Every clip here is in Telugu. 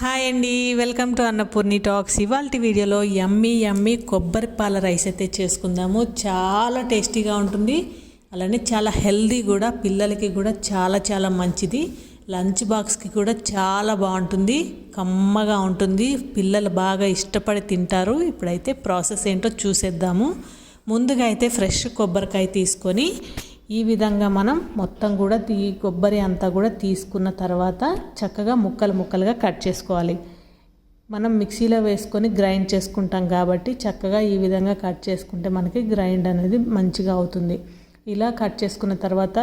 హాయ్ అండి వెల్కమ్ టు అన్నపూర్ణి టాక్స్. ఇవాళ వీడియోలో యమ్మీ యమ్మీ కొబ్బరి పాల రైస్ అయితే చేసుకుందాము. చాలా టేస్టీగా ఉంటుంది. అలానే చాలా హెల్దీ కూడా పిల్లలకి కూడా చాలా చాలా మంచిది. లంచ్ బాక్స్కి కూడా చాలా బాగుంటుంది. కమ్మగా ఉంటుంది. పిల్లలు బాగా ఇష్టపడి తింటారు. ఇప్పుడైతే ప్రాసెస్ ఏంటో చూసేద్దాము. ముందుగా అయితే ఫ్రెష్ కొబ్బరికాయ తీసుకొని ఈ విధంగా మనం మొత్తం కూడా ఈ కొబ్బరి అంతా కూడా తీసుకున్న తర్వాత చక్కగా ముక్కలు ముక్కలుగా కట్ చేసుకోవాలి. మనం మిక్సీలో వేసుకొని గ్రైండ్ చేసుకుంటాం కాబట్టి చక్కగా ఈ విధంగా కట్ చేసుకుంటే మనకి గ్రైండ్ అనేది మంచిగా అవుతుంది. ఇలా కట్ చేసుకున్న తర్వాత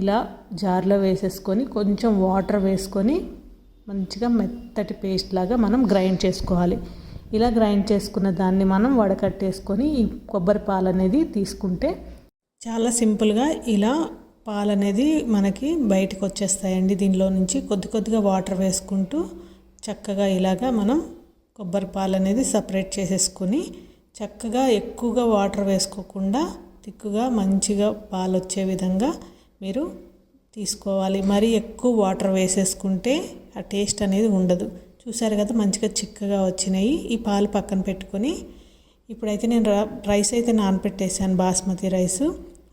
ఇలా జార్లో వేసేసుకొని కొంచెం వాటర్ వేసుకొని మంచిగా మెత్తటి పేస్ట్ లాగా మనం గ్రైండ్ చేసుకోవాలి. ఇలా గ్రైండ్ చేసుకున్న దాన్ని మనం వడకట్టేసుకొని ఈ కొబ్బరి పాలు అనేది తీసుకుంటే చాలా సింపుల్గా ఇలా పాలు అనేది మనకి బయటకు వచ్చేస్తాయండి దీనిలో నుంచి కొద్ది కొద్దిగా వాటర్ వేసుకుంటూ చక్కగా ఇలాగా మనం కొబ్బరి పాలు అనేది సపరేట్ చేసేసుకుని చక్కగా ఎక్కువగా వాటర్ వేసుకోకుండా తిక్కుగా మంచిగా పాలు వచ్చే విధంగా మీరు తీసుకోవాలి. మరీ ఎక్కువ వాటర్ వేసేసుకుంటే ఆ టేస్ట్ అనేది ఉండదు. చూసారు కదా మంచిగా చిక్కగా వచ్చినాయి. ఈ పాలు పక్కన పెట్టుకొని ఇప్పుడైతే నేను రైస్ అయితే నానపెట్టేసాను బాస్మతి రైస్.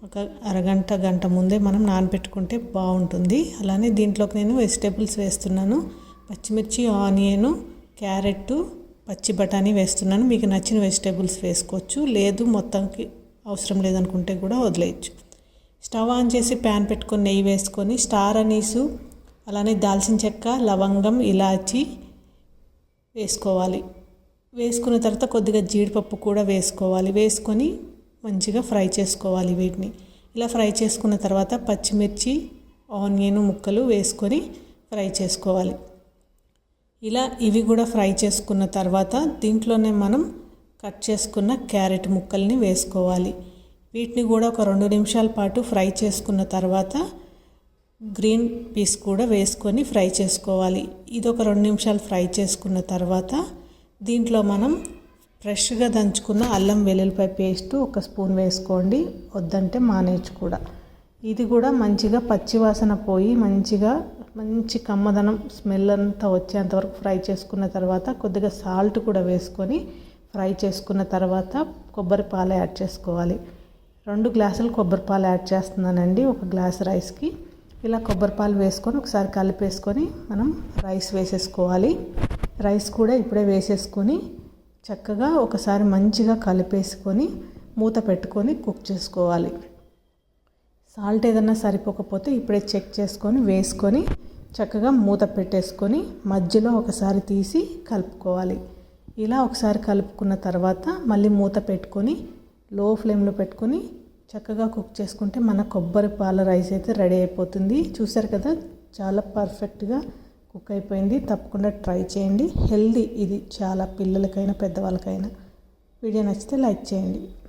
ఒక అరగంట గంట ముందే మనం నానపెట్టుకుంటే బాగుంటుంది. అలానే దీంట్లోకి నేను వెజిటేబుల్స్ వేస్తున్నాను. పచ్చిమిర్చి ఆనియన్ క్యారెట్ పచ్చి బఠానీ వేస్తున్నాను. మీకు నచ్చిన వెజిటేబుల్స్ వేసుకోవచ్చు. లేదు మొత్తంకి అవసరం లేదనుకుంటే కూడా వదిలేయచ్చు. స్టవ్ ఆన్ చేసి ప్యాన్ పెట్టుకొని నెయ్యి వేసుకొని స్టార్ అనీసు అలానే దాల్చిన చెక్క లవంగం ఇలాచి వేసుకోవాలి. వేసుకున్న తర్వాత కొద్దిగా జీడిపప్పు కూడా వేసుకోవాలి. వేసుకొని మంచిగా ఫ్రై చేసుకోవాలి వీటిని. ఇలా ఫ్రై చేసుకున్న తర్వాత పచ్చిమిర్చి ఆనియన్ ముక్కలు వేసుకొని ఫ్రై చేసుకోవాలి. ఇలా ఇవి కూడా ఫ్రై చేసుకున్న తర్వాత దీంట్లోనే మనం కట్ చేసుకున్న క్యారెట్ ముక్కల్ని వేసుకోవాలి. వీటిని కూడా ఒక రెండు నిమిషాల పాటు ఫ్రై చేసుకున్న తర్వాత గ్రీన్ పీస్ కూడా వేసుకొని ఫ్రై చేసుకోవాలి. ఇది ఒక రెండు నిమిషాలు ఫ్రై చేసుకున్న తర్వాత దీంట్లో మనం ఫ్రెష్గా దంచుకున్న అల్లం వెల్లుల్లిపాయ పేస్ట్ ఒక స్పూన్ వేసుకోండి వద్దంటే మానేచ్చు కూడా. ఇది కూడా మంచిగా పచ్చివాసన పోయి మంచిగా మంచి కమ్మదనం స్మెల్ అంతా వచ్చేంతవరకు ఫ్రై చేసుకున్న తర్వాత కొద్దిగా సాల్ట్ కూడా వేసుకొని ఫ్రై చేసుకున్న తర్వాత కొబ్బరి పాలు యాడ్ చేసుకోవాలి. రెండు గ్లాసులు కొబ్బరి పాలు యాడ్ చేస్తున్నానండి ఒక గ్లాస్ రైస్కి. ఇలా కొబ్బరి పాలు వేసుకొని ఒకసారి కలిపేసుకొని మనం రైస్ వేసేసుకోవాలి. రైస్ కూడా ఇప్పుడే వేసేసుకొని చక్కగా ఒకసారి మంచిగా కలిపేసుకొని మూత పెట్టుకొని కుక్ చేసుకోవాలి. సాల్ట్ ఏదన్నా సరిపోకపోతే ఇప్పుడే చెక్ చేసుకొని వేసుకొని చక్కగా మూత పెట్టేసుకొని మధ్యలో ఒకసారి తీసి కలుపుకోవాలి. ఇలా ఒకసారి కలుపుకున్న తర్వాత మళ్ళీ మూత పెట్టుకొని లో ఫ్లేమ్లో పెట్టుకొని చక్కగా కుక్ చేసుకుంటే మన కొబ్బరి పాల రైస్ అయితే రెడీ అయిపోతుంది. చూసారు కదా? చాలా పర్ఫెక్ట్గా కుక్ అయిపోయింది. తప్పకుండా ట్రై చేయండి. హెల్దీ. ఇది చాలా పిల్లలకైనా పెద్దవాళ్ళకైనా. వీడియో నచ్చితే లైక్ చేయండి.